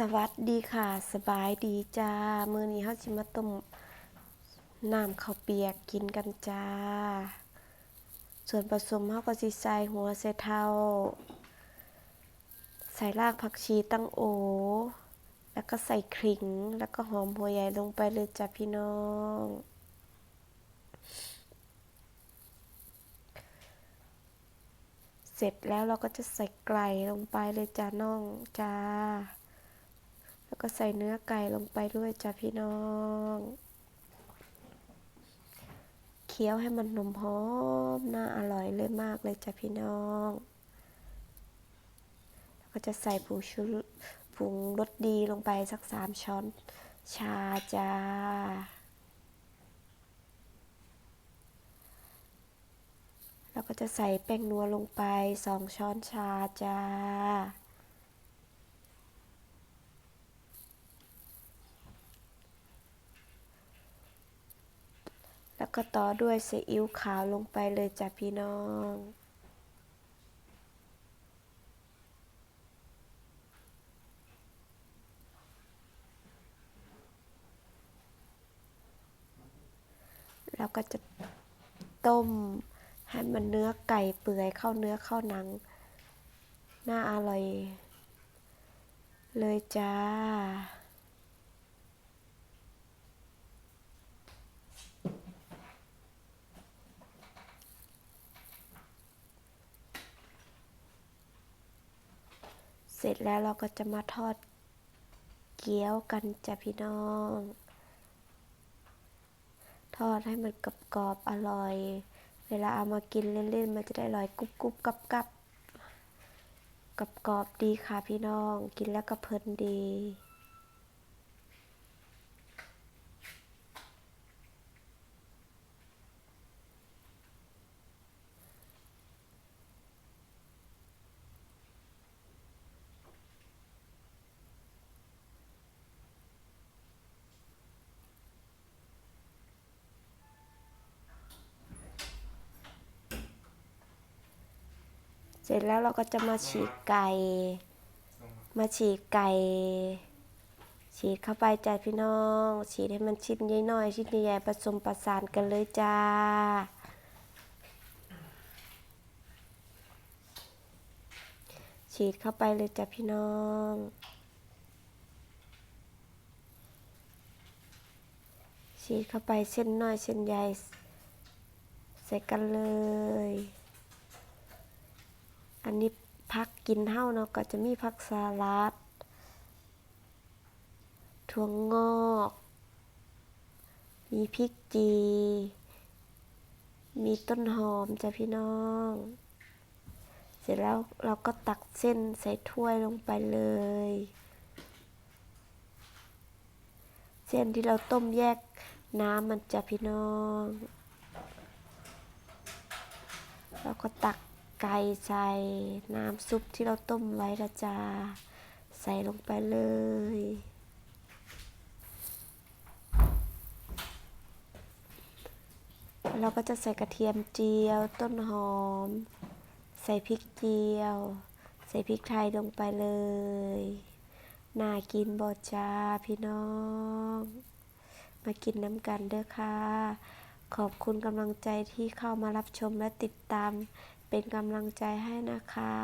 สวัสดีค่ะสบายดีจ้า มื้อนี้เฮาสิมาต้มน้ำข้าวเปียกกินกันจ้า ส่วนผสมเฮาก็สิใส่หัวไชเท้า ใส่รากผักชีตั้งโอ แล้วก็ใส่ขิงแล้วก็หอมหัวใหญ่ลงไปเลยจ้ะพี่น้อง เสร็จแล้วเราก็จะใส่ไก่ลงไปเลยจ้าน้องจ้า แล้วก็ใส่เนื้อไก่ลงไปด้วยจ้ะพี่น้องเคี้ยวให้มันนมหอมน่าอร่อยเลยมากเลยจ้ะพี่น้องแล้วก็จะใส่ผงชูผงรสดีลงไปสักสามช้อนชาจ้าแล้วก็จะใส่แป้งนัวลงไปสองช้อนชาจ้า แล้ว ก็ต่อด้วยซีอิ๊วขาวลงไปเลยจ้ะพี่น้องแล้วก็จะต้มให้มันเนื้อไก่เปื่อยเข้าเนื้อเข้าหนัง น่าอร่อย เลยจ้า เส ร็จแล้วเราก็จะมาทอดเกี๊ยวกันจ้ะพี่น้อง ทอดให้มันกรอบๆอร่อย เวลาเอามากินเล่นๆ มันจะได้อร่อยกรุบกรุบกับกับกรอบกรอบดีค่ะพี่น้อง กินแล้วก็เพลินดี เสร็จแล้วเราก็จะมาฉีกไก่ มาฉีกไก่ ฉีดเข้าไปจ้ะพี่น้อง ฉีดให้มันชิ้นน้อยชิ้นใหญ่ผสมประสานกันเลยจ้า ฉีดเข้าไปเลยจ้ะพี่น้องฉีดเข้าไปเส้นน้อยเส้นใหญ่ ใส่กันเลย อันนี้พักกินเท่าเนาะก็จะมีผักสลัดถั่วงอก มีพริกจี มีต้นหอมจ้ะพี่น้อง เสร็จแล้วเราก็ตักเส้นใส่ถ้วยลงไปเลย เส้นที่เราต้มแยกน้ำมันจ้ะพี่น้องแล้วก็ตัก ไก่ใส่น้ำซุปที่เราต้มไว้ละจ้า ใส่ลงไปเลย เราก็จะใส่กระเทียมเจียว ต้นหอม ใส่พริกเจียว ใส่พริกไทยลงไปเลย น่ากินบอจ้าพี่น้อง มากินน้ำกันเด้อค่ะ ขอบคุณกำลังใจที่เข้ามารับชมและติดตาม เป็นกำลังใจให้นะคะ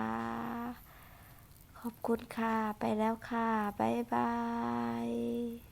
ขอบคุณค่ะ ไปแล้วค่ะ บ๊ายบาย